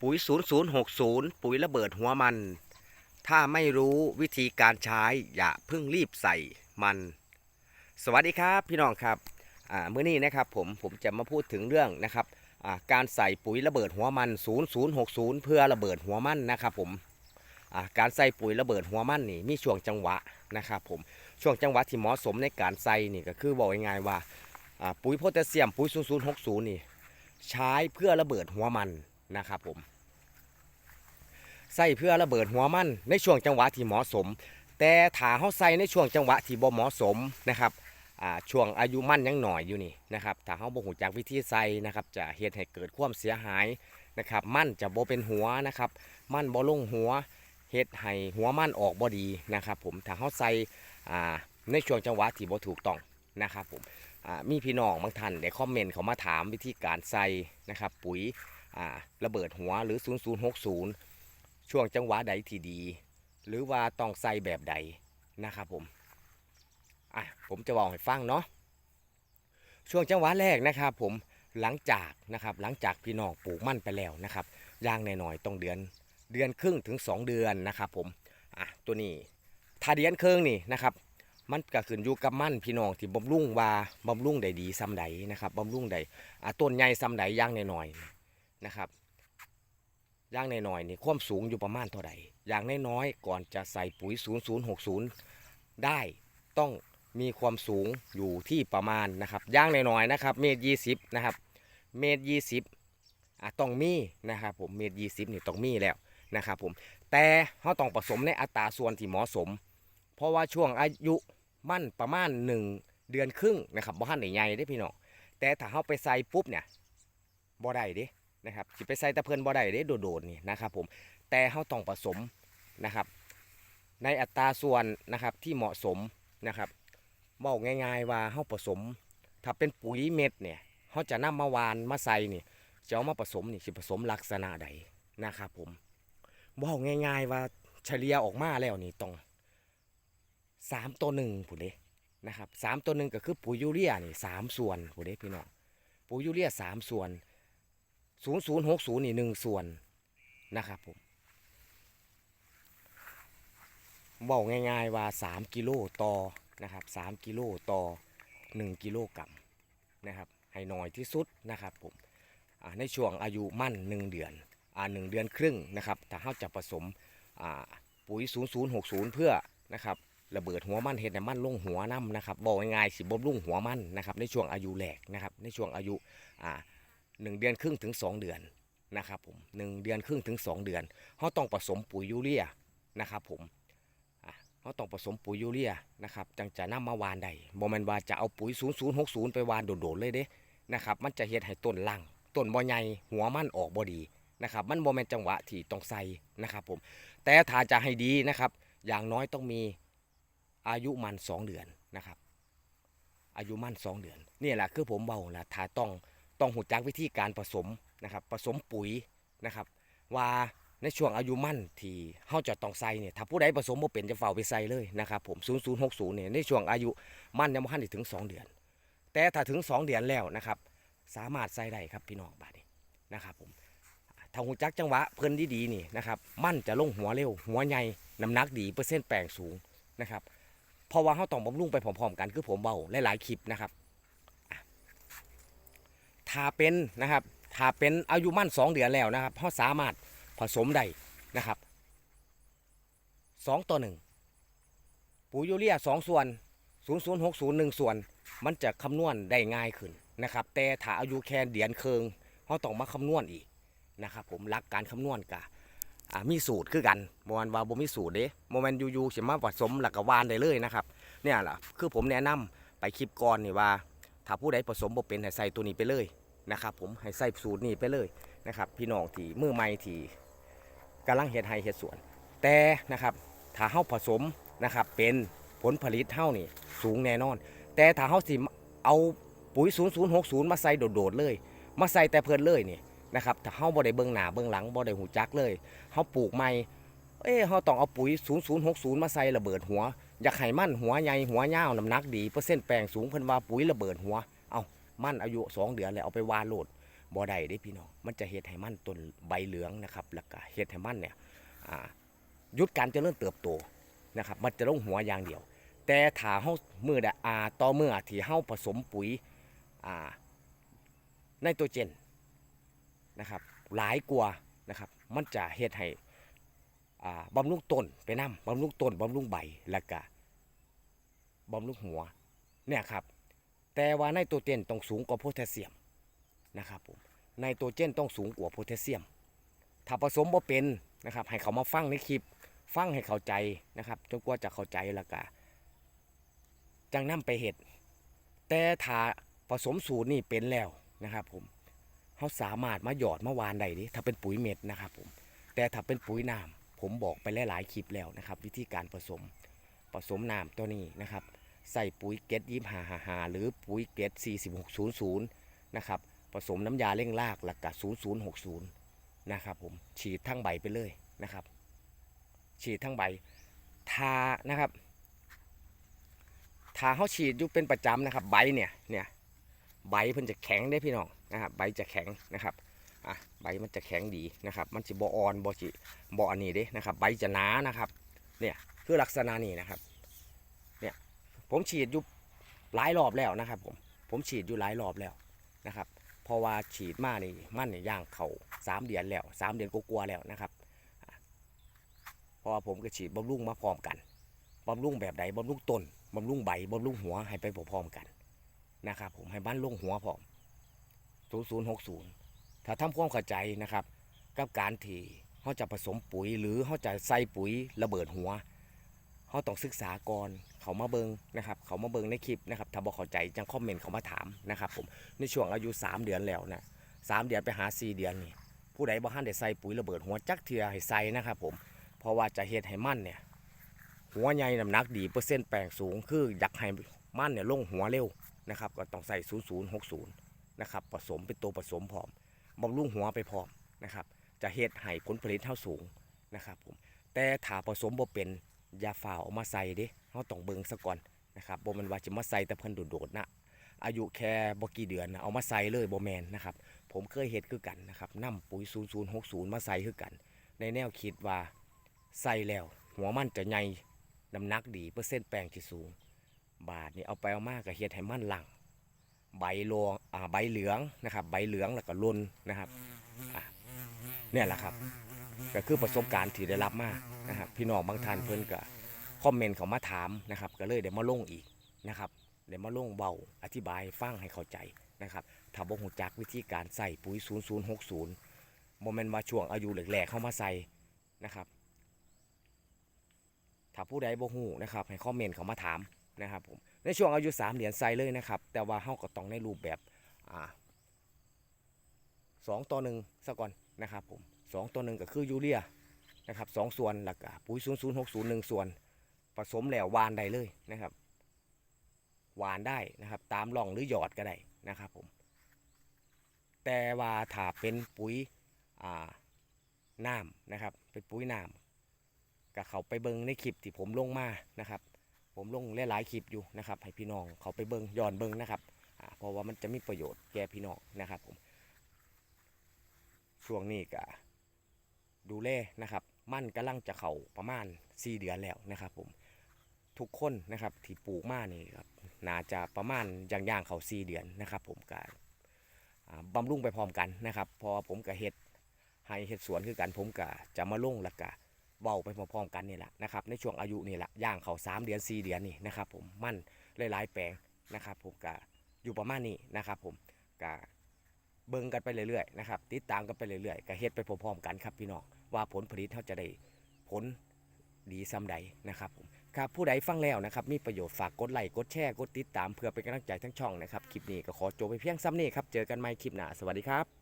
ปุ๋ย 0060 ปุ๋ยระเบิดหัวมัน ถ้าไม่รู้วิธีการใช้อย่าเพิ่งรีบใส่มัน สวัสดีครับพี่น้องครับอ่ามื้อนี้นะครับผมผมจะมาพูดถึงเรื่องนะครับการใส่ปุ๋ยระเบิดหัวมัน 0060 เพื่อระเบิดหัวมันนะครับผมการใส่ปุ๋ยระเบิดหัวมันนี่มีช่วงจังหวะนะครับผมช่วงจังหวะที่เหมาะสมในการใส่นี่ก็คือบอกง่ายๆว่าอ่าปุ๋ยโพแทสเซียมปุ๋ย0060 นี่ ใช้เพื่อระเบิดหัวมัน นะครับผมใส่เพื่อระเบิดหัวมันในช่วงจังหวะที่เหมาะสม แต่ถ้าเขาใส่ในช่วงจังหวะที่บ่เหมาะสมนะครับช่วงอายุมั่นยังหน่อยอยู่นี่นะครับถ้าเขาบ่หูจักวิธีใส่นะครับจะเหตุให้เกิดความเสียหายนะครับมั่นจะบ่เป็นหัวนะครับมั่นบ่ลงหัวเหตุให้หัวมั่นออกบ่ดีนะครับผมถ้าเขาใส่ในช่วงจังหวะที่บ่ถูกต้องนะครับผมมีพี่น้องบางท่านได้คอมเมนต์เขามาถามวิธีการใส่นะครับปุ๋ย ระเบิดหัวหรือ 0060 ช่วงจังหวะใดที่ดี หรือว่าต้องใส่แบบใดนะครับผมอะผมจะบอกให้ฟังเนาะช่วงจังหวะแรกนะครับผมหลังจากนะครับหลังจากพี่น้องปลูกมั่นไปแล้วนะครับย่างหน่อยๆต้องเดือนเดือนครึ่งถึง 2 เดือนนะครับผมอะตัวนี้ถ้าเดือนครึ่งนี่นะครับมันก็ขึ้นอยู่กับมันพี่น้องที่บำรุงว่าบำรุงได้ดีซ้ำใดนะครับบำรุงได้อ่าต้นใหญ่ซ้ำใดย่างน้อยๆ นะครับย่างน้อยๆนี่ความสูงอยู่ประมาณเท่าใดอย่างน้อยๆก่อนจะใส่ปุ๋ย 0060 ได้ต้องมีความสูงอยู่ที่ประมาณนะครับย่างน้อยๆนะครับเมตรยี่สิบนะครับเมตรยี่สิบอะต้องมีนะครับผมเมตรยี่สิบนี่ต้องมีแล้วนะครับผมแต่เขาต้องผสมในอัตราส่วนที่เหมาะสม เพราะว่าช่วงอายุมั่นประมาณ 1 เดือนครึ่งนะครับบ่ทันได้ใหญ่เด้พี่น้องแต่ถ้าเฮาไปใส่ปุ๊บเนี่ยบ่ได้เด้ นะครับสิไปใส่ตะเพิ่นบ่ได้เด้โดดๆนี่นะครับผมแต่เฮาต้องผสมนะครับ ในอัตราส่วนนะครับที่เหมาะสมนะครับบอกง่าย ๆ ว่าเฮาผสม ถ้าเป็นปุ๋ยเม็ดเนี่ยเฮาจะนำมาวานมาใส่นี่จะเอามาผสมนี่สิผสมลักษณะใดนะครับผมบอกง่าย ๆว่าเฉลี่ยออกมาแล้วนี่ต้องสามตัวหนึ่งผู้เด้นะครับสามตัวหนึ่งก็คือปุ๋ยยูเรียนี่สามส่วนผู้เด้พี่น้องปุ๋ยยูเรียสามส่วน ศูนย์ศูนย์หกศูนย์นี่หนึ่งส่วนนะครับผมบอกง่ายๆว่าสามกิโลต่อนะครับสามกิโลต่อหนึ่งกิโลกรัมนะครับให้น้อยที่สุดนะครับผมในช่วงอายุมั่นหนึ่งเดือนอ่าหนึ่งเดือนครึ่งนะครับถ้าเราจะผสมปุ๋ย 0060 เพื่อนะครับระเบิดหัวมันเห็ดให้มันลงหัวน้ำนะครับบอกง่ายๆสิบ่ลุ่งหัวมันนะครับในช่วงอายุแรกนะครับในช่วงอายุอ่า หนึ่งเดือนครึ่งถึง 2 เดือนนะครับผมหนึ่งเดือนครึ่งถึง 2 เดือนเขาต้องผสมปุ๋ยยูเรียนะครับผมเขาต้องผสมปุ๋ยยูเรียนะครับจังจะนำมาวานได้บ่แม่นว่าจะเอาปุ๋ย 0060 ไปวานโดดๆเลยเด้นะครับมันจะเฮ็ดให้ต้นล่างต้นบ่ใหญ่หัวมันออกบ่ดีนะครับมันบ่แม่นจังหวะที่ต้องใส่นะครับผมแต่ถ้าจะให้ดีนะครับ อย่างน้อยต้องมีอายุมันสองเดือนนะครับ อายุมันสองเดือนนี่แหละคือผมเบาแหละถ้าต้อง ต้องหูจักวิธีการผสมนะครับผสมปุ๋ยนะครับ ว่าในช่วงอายุมั่นที่เขาจะต้องใส่เนี่ยถ้าผู้ใดผสมบ่เป็นจะเฝ้าไปใส่เลยนะครับผม0060เนี่ยในช่วงอายุมั่นยังไม่ทันถึง 2 เดือน แต่ถ้าถึง 2 เดือนแล้วนะครับ สามารถใส่ได้ครับพี่น้องบาดนี้นะครับผมถ้าหูจักจังหวะเพิ่นดีๆนี่นะครับมั่นจะลงหัวเร็ว หัวใหญ่น้ำหนักดีเปอร์เซ็นต์แปลงสูงนะครับเพราะว่าเขาต้องบำรุงไปพร้อมๆกันคือผมเบาหลายๆคลิปนะครับ ถ้าเป็นนะครับถ้าเป็นอายุมั่นสองเดือนแล้วนะครับเขาสามารถผสมได้นะครับสองต่อหนึ่งปุ๋ยยูเรียสองส่วนศูนย์ศูนย์หกศูนย์หนึ่งส่วน มันจะคำนวณได้ง่ายขึ้นนะครับ แต่ถ้าอายุแค่เดือนเคืองเขาต้องมาคำนวณอีกนะครับ ผมรักการคำนวณกะอ่ามีสูตรคือกันโมเมนว่าบ่มีสูตรเด้โมเมนยูๆสิมาผสมหลักกวานได้เลยนะครับเนี่ยแหละคือผมแนะนำไปคลิปก่อนนี่ว่า ถ้าผู้ใดผสมบ่เป็นให้ใส่ตัวนี้ไปเลย นะครับผมให้ใส่สูตรนี้ไปเลยนะครับพี่น้องที่มือใหม่ที่กำลังเฮ็ดไร่เฮ็ดสวน แต่นะครับถ้าเฮาผสมนะครับเป็นผลผลิตเฮานี่สูงแน่นอน แต่ถ้าเฮาสิเอาปุ๋ย 0060 มาใส่โดดๆเลย มาใส่แต่เพิ่นเลยนี่นะครับถ้าเฮาบ่ได้เบิ่งหน้าเบิ่งหลังบ่ได้หูจักเลยเขาปลูกใหม่เอ้เขาต้องเอาปุ๋ย 0060 มาใส่ระเบิดหัว อยากให้มันหัวใหญ่หัวยาวน้ำหนักดีเปอร์เซ็นต์แปลงสูงเพิ่นว่าปุ๋ยระเบิดหัว มันอายุ2เดือนแล้วเอาไปวาโหลดบ่ได้เด้พี่น้องมันจะเฮ็ดให้มันต้นใบเหลืองนะครับแล้วก็เฮ็ดให้มันเนี่ยหยุดการเจริญเติบโตนะครับมันจะลงหัวอย่างเดียว แต่ถ้าเฮามือดอ่าต่อเมื่อที่เฮาผสมปุ๋ยอ่าไนโตรเจนนะครับหลายกว่านะครับมันจะเฮ็ดให้อ่าบำรุงต้นไปนํบำรุงต้นบำรุงใบแล้วก็บำรุงหัวเนี่ยครับ แต่ว่าไนโตรเจนต้องสูงกว่าโพแทสเซียมนะครับผมไนโตรเจนต้องสูงกว่าโพแทสเซียม ถ้าผสมบ่เป็นนะครับให้เขามาฟังในคลิปฟังให้เข้าใจนะครับจนกว่าจะเข้าใจแล้วก็จังนำไปเห็ดแต่ถ้าผสมสูตรนี่เป็นแล้วนะครับผมเขาสามารถมาหยอดมาวานได้ดิถ้าเป็นปุ๋ยเม็ดนะครับผมแต่ถ้าเป็นปุ๋ยน้ำผมบอกไปหลายๆคลิปแล้วนะครับ วิธีการผสมผสมน้ำตัวนี้นะครับ ใส่ปุ๋ยเกตยี่ห้าหาหรือปุ๋ยเกตสี่สิบหกศูนย์ศูนย์นะครับ ผสมน้ำยาเร่งรากหลักกะศูนย์ศูนย์หกศูนย์นะครับผม ฉีดทั้งใบไปเลยนะครับ ฉีดทั้งใบ ทา นะครับถ้าเขาฉีดอยู่เป็นประจำนะครับ ใบเนี่ย เนี่ย ใบเพิ่นจะแข็งได้พี่น้องนะครับ ใบจะแข็งนะครับอะใบมันจะแข็งดีนะครับ มันจะบอ่อนบจิบอันนี้เด้นะครับ ใบจะหนานะครับ เนี่ย คือลักษณะนี้นะครับ ผมฉีดอยู่หลายรอบแล้วนะครับ ผมผมฉีดอยู่หลายรอบแล้วนะครับเพราะว่าฉีดมานี่มันเนี่ยย่างเข่าสามเดือนแล้วสามเดือนกลัวๆแล้วนะครับเพราะว่าผมก็ฉีดบำรุงมาพร้อมกันบำรุงแบบใดบำรุงต้นบำรุงใบบำรุงหัวให้ไปพร้อมกันนะครับผมให้บ้านลงหัวพร้อม0060 ถ้าทำความเข้าใจนะครับ กับการที่เขาจะผสมปุ๋ยหรือเขาจะใส่ปุ๋ยระเบิดหัว เขาต้องศึกษาก่อนเขามาเบิงนะครับ เขามาเบิงในคลิปนะครับถ้าบอกเข้าใจจังคอมเมนต์เขามาถามนะครับผมในช่วงอายุ 3 เดือนแล้วนะสามเดือนไปหา 4 เดือนนี่ผู้ใดบ่ทันได้ใส่ปุ๋ยระเบิดหัวจักเทือให้ใส่นะครับผมเพราะว่าจะเฮ็ดให้มันเนี่ยหัวใหญ่น้ำหนักดีเปอร์เซ็นต์แปลงสูง คืออยากให้มันเนี่ยลงหัวเร็วนะครับก็ต้องใส่ 0060นะครับผสมเป็นตัวผสมพร้อมบำรุงหัวไปพร้อมนะครับจะเฮ็ดให้ผลผลิตเท่าสูงนะครับผมแต่ถ้าผสมบ่เป็น ย่าฝ่าเอามาใส่เด้เฮาต้องเบิ่งซะก่อนนะครับบ่แมันว่าจะมาใส่แต่เพิ่นโดดๆนะอายุแค่บ่กี่เดือนนะเอามาใส่เลยบ่แมนนะครับ ผมเคยเฮ็ดคือกันนะครับนํปุ๋ย 0060 มาใส่คือกัน ในแนวคิดว่าใส่แล้ว หัวมันจะใหญ่น้ำหนักดีเปอร์เซ็นต์แป้งที่สูง บาทนี่เอาไปเอามากกับเฮ็ดให้มันหลังใบโลอ่าใบเหลืองนะครับ ใบเหลืองแล้วก็ลนนะครับอะเนี่ยแหละครับ ก็คือประสบการณ์ที่ได้รับมา นะครับพี่น้องบางท่านเพิ่นก็คอมเมนต์เขามาถามนะครับก็เลยเดี๋ยวมาลงอีกนะครับเดี๋ยวมาลงเบาอธิบายฟังให้เข้าใจนะครับถ้าบ่ฮู้จักวิธีการใส่ปุ๋ย 0060โมเมนต์ว่าช่วงอายุแรกๆเข้ามาใส่นะครับถ้าผู้ใดบ่ฮู้นะครับให้คอมเมนต์เขามาถามนะครับผมในช่วงอายุ3เหรียญใส่เลยนะครับแต่ว่าเฮาก็ต้องในรูปแบบอ่าสองต่อหนึ่งซะก่อนนะครับผมสองต่อหนึ่งก็คือยูเรีย นะครับสองส่วนแล้วก็ปุ๋ย0060หนึ่งส่วน ผสมแล้ววานได้เลยนะครับหวานได้นะครับตามร่องหรือหยอดก็ได้นะครับผมแต่ว่าถ้าเป็นปุ๋ยอ่าน้ำนะครับเป็นปุ๋ยน้ำก็เขาไปเบิงในคลิปที่ผมลงมานะครับ ผมลงหลายๆคลิปอยู่นะครับ ให้พี่น้องเขาไปเบิงย้อนเบิงนะครับเพราะว่ามันจะมีประโยชน์แก่พี่น้องนะครับผมช่วงนี้ก็ดูแลนะครับ มันกำลังจะเข่าประมาณ 4 เดือนแล้วนะครับผมทุกคนนะครับที่ปลูกมานี่ครับน่าจะประมาณอย่างๆเขา4เดือนนะครับผมก็อ่าบำรุงไปพร้อมกันนะครับ พอผมก็เฮ็ดให้เฮ็ดสวนคือกันผมก็จะมาลงแล้วก็เว้าไปพร้อมๆกันนี่แหละนะครับในช่วงอายุนี่แหละย่างเขา3เดือน 4 เดือนนี่นะครับผมมั่นหลายๆแปลงนะครับผมก็อยู่ประมาณนี้นะครับผมก็เบิ่งกันไปเรื่อยๆนะครับติดตามกันไปเรื่อยๆก็เฮ็ดไปพร้อมๆกันครับพี่น้อง ว่าผลผลิตเขาจะได้ผลดีซ้ำใดนะครับผมครับผู้ใดฟังแล้วนะครับมีประโยชน์ฝากกดไลค์กดแชร์กดติดตามเพื่อเป็นกำลังใจทั้งช่องนะครับคลิปนี้ก็ขอจบไปเพียงซ้ำนี้ครับเจอกันใหม่คลิปหน้าสวัสดีครับ